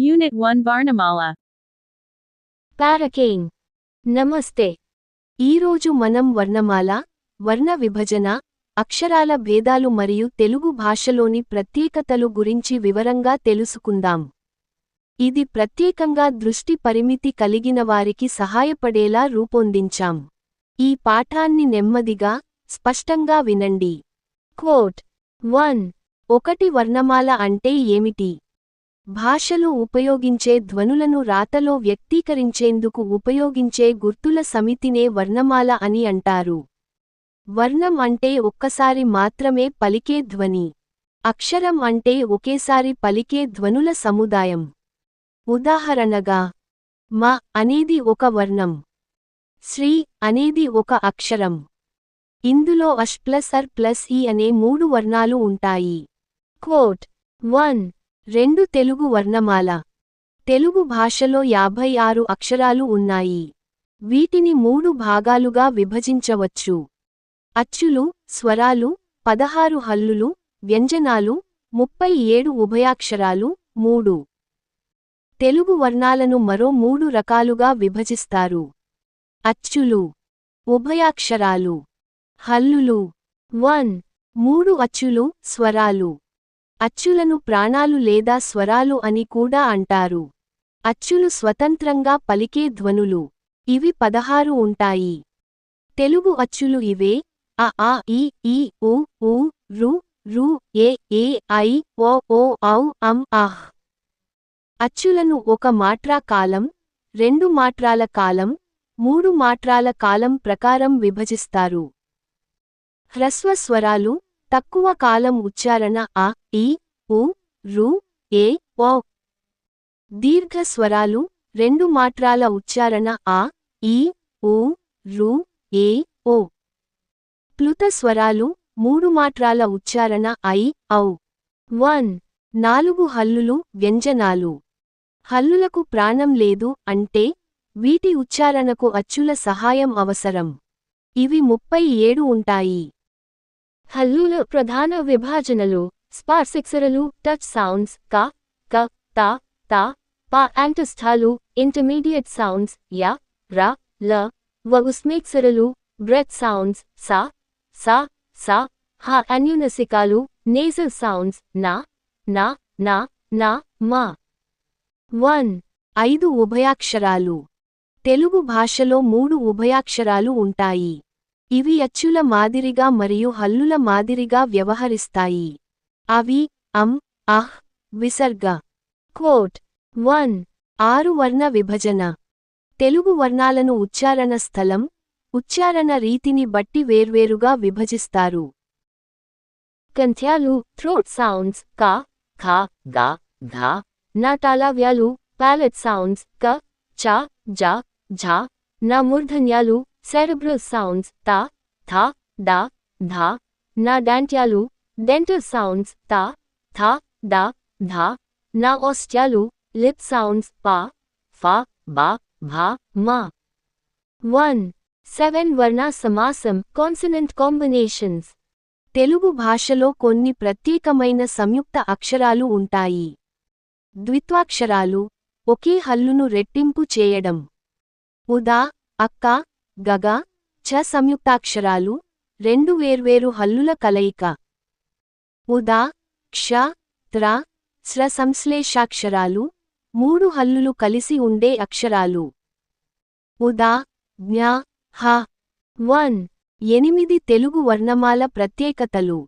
Unit 1 Varnamala. పారకేయింగ్ నమస్తే ఈరోజు మనం వర్ణమాల వర్ణ విభజన అక్షరాల భేదాలు మరియు తెలుగు భాషలోని ప్రత్యేకతలు గురించి వివరంగా తెలుసుకుందాం. ఇది ప్రత్యేకంగా దృష్టి పరిమితి కలిగిన వారికి సహాయపడేలా రూపొందించాం. ఈ పాఠాన్ని నెమ్మదిగా స్పష్టంగా వినండి. కోట్ వన్ ఒకటి వర్ణమాల అంటే ఏమిటి? భాషలు ఉపయోగించే ధ్వనులను రాతలో వ్యక్తీకరించేందుకు ఉపయోగించే గుర్తుల సమితినే వర్ణమాల అని అంటారు. వర్ణం అంటే ఒక్కసారి మాత్రమే పలికే ధ్వని. అక్షరం అంటే ఒకేసారి పలికే ధ్వనుల సముదాయం. ఉదాహరణగా మ అనేది ఒక వర్ణం. శ్రీ అనేది ఒక అక్షరం. ఇందులో అష్ ప్లస్ అర్ ప్లస్ ఈ అనే మూడు వర్ణాలు ఉంటాయి. కోట్ వన్ రెండు తెలుగు వర్ణమాల. తెలుగు భాషలో యాభై ఆరు అక్షరాలు ఉన్నాయి. వీటిని మూడు భాగాలుగా విభజించవచ్చు. అచ్చులు స్వరాలు పదహారు హల్లులు వ్యంజనాలు ముప్పై ఏడు ఉభయాక్షరాలు మూడు. తెలుగు వర్ణాలను మరో మూడు రకాలుగా విభజిస్తారు. అచ్చులు ఉభయాక్షరాలు. హల్లులు వన్. మూడు అచ్చులు స్వరాలు. అచ్చులను ప్రాణాలు లేదా స్వరాలు అని కూడా అంటారు. అచ్చులు స్వతంత్రంగా పలికే ధ్వనులు. ఇవి పదహారు ఉంటాయి. తెలుగు అచ్చులు ఇవే. అ ఆ ఇ ఈ ఉ ఊ రు రు ఏ ఏ ఐ ఓ ఓ ఔ అం ఆహ్ అచ్చులను ఒక మాట్రా కాలం రెండు మాట్రాల కాలం మూడు మాట్రాల కాలం ప్రకారం విభజిస్తారు. హ్రస్వ స్వరాలు తక్కువ కాలం ఉచ్చారణ అ ఈ ఉ రు ఏ ఓ. దీర్ఘ స్వరాలు రెండు మాట్రాల ఉచ్చారణ ఆ ఈ ఉ రు ఏ ఓ. ప్లుత స్వరాలు మూడు మాట్రాల ఉచ్చారణ ఐ ఔ. వన్. నాలుగు హల్లులు వ్యంజనాలు. హల్లులకు ప్రాణం లేదు అంటే వీటి ఉచ్చారణకు అచ్చుల సహాయం అవసరం. ఇవి ముప్పై ఏడు ఉంటాయి. హల్లుల ప్రధాన విభాజనలు స్పార్సిక్సరలు టచ్ సౌండ్స్ క క త త ప యాంటస్థాలు ఇంటర్మీడియట్ సౌండ్స్ య ర ల వ ఉస్మేక్సరలు బ్రెత్ సౌండ్స్ స స స హ అన్యునసికాలు నేజల్ సౌండ్స్ నా న న నా మా. వన్. ఐదు ఉభయాక్షరాలు. తెలుగు భాషలో మూడు ఉభయాక్షరాలు ఉంటాయి. ఇవి అచ్చుల మాదిరిగా మరియు హల్లుల మాదిరిగా వ్యవహరిస్తాయి. అవి అం అహ్ విసర్గ. కోట్. వన్. ఆరు వర్ణ విభజన. తెలుగు వర్ణాలను ఉచ్చారణ స్థలం ఉచ్చారణ రీతిని బట్టి వేర్వేరుగా విభజిస్తారు. కంథ్యాలు థ్రోట్ సౌండ్స్ క ఖ గ ఘ నాటాలావ్యాలు ప్యాలెట్ సౌండ్స్ క చ జ ఝ నా మూర్ధన్యాలు సెరెబ్రల్ సౌండ్స్ త థ ద ధ నా డాంట్యాలు డెంటల్ సౌండ్స్ త థ ద ధ నా ఓస్ట్యాలు లిప్ సౌండ్స్ ప ఫ బ భ మ వన్ సెవెన్ వర్ణ సమాసం కాన్సనెంట్ కాంబినేషన్స్ తెలుగు భాషలో కొన్ని ప్రత్యేకమైన సంయుక్త అక్షరాలు ఉంటాయి. ద్విత్వాక్షరాలు ఒకే హల్లును రెట్టింపు చేయడం. ఉదా అక్క గగ చ సంయుక్తాక్షరాలు రెండు వేర్వేరు హల్లుల కలయిక. ఉదా క్ష త్ర స్ర సంశ్లేషాక్షరాలు మూడు హల్లులు కలిసి ఉండే అక్షరాలు. ఉదా జ్ఞ హ వన్ ఎనిమిది తెలుగు వర్ణమాల ప్రత్యేకతలు.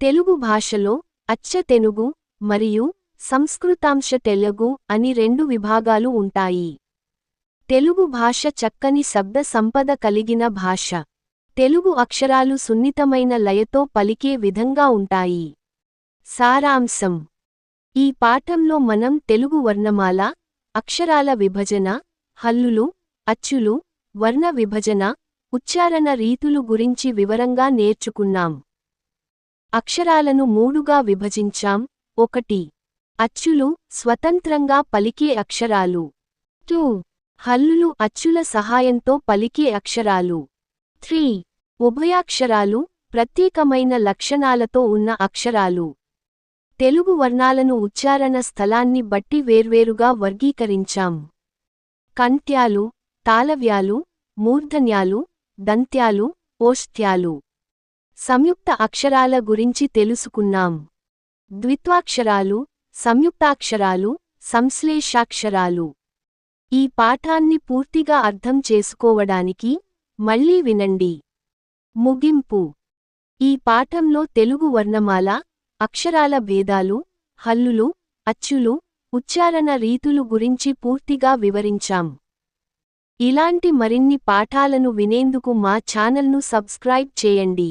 తెలుగు భాషలో అచ్చతెనుగు మరియు సంస్కృతాంశ తెలుగు అని రెండు విభాగాలు ఉంటాయి. తెలుగు భాష చక్కని శబ్ద సంపద కలిగిన భాష. తెలుగు అక్షరాలు సున్నితమైన లయతో పలికే విధంగా ఉంటాయి. సారాంశం. ఈ పాఠంలో మనం తెలుగు వర్ణమాల అక్షరాల విభజన హల్లులు అచ్చులు వర్ణ విభజన ఉచ్చారణ రీతులు గురించి వివరంగా నేర్చుకున్నాం. అక్షరాలను మూడుగా విభజించాం. ఒకటి. అచ్చులు స్వతంత్రంగా పలికే అక్షరాలు. టూ. హల్లులు అచ్చుల సహాయంతో పలికే అక్షరాలు. త్రీ. ఉభయాక్షరాలు ప్రత్యేకమైన లక్షణాలతో ఉన్న అక్షరాలు. తెలుగు వర్ణాలను ఉచ్చారణ స్థలాన్ని బట్టి వేర్వేరుగా వర్గీకరించాం. కంత్యాలు తాళవ్యాలు మూర్ధన్యాలు దంత్యాలు ఓష్త్యాలు సంయుక్త అక్షరాల గురించి తెలుసుకున్నాం. ద్విత్వాక్షరాలు సంయుక్తాక్షరాలు సంశ్లేషాక్షరాలు. ఈ పాఠాన్ని పూర్తిగా అర్థం చేసుకోవడానికి మళ్ళీ వినండి. ముగింపు. ఈ పాఠంలో తెలుగు వర్ణమాల అక్షరాల భేదాలు హల్లులు అచ్చులు ఉచ్చారణ రీతులు గురించి పూర్తిగా వివరించాం. ఇలాంటి మరిన్ని పాఠాలను వినేందుకు మా ఛానల్ను సబ్స్క్రైబ్ చేయండి.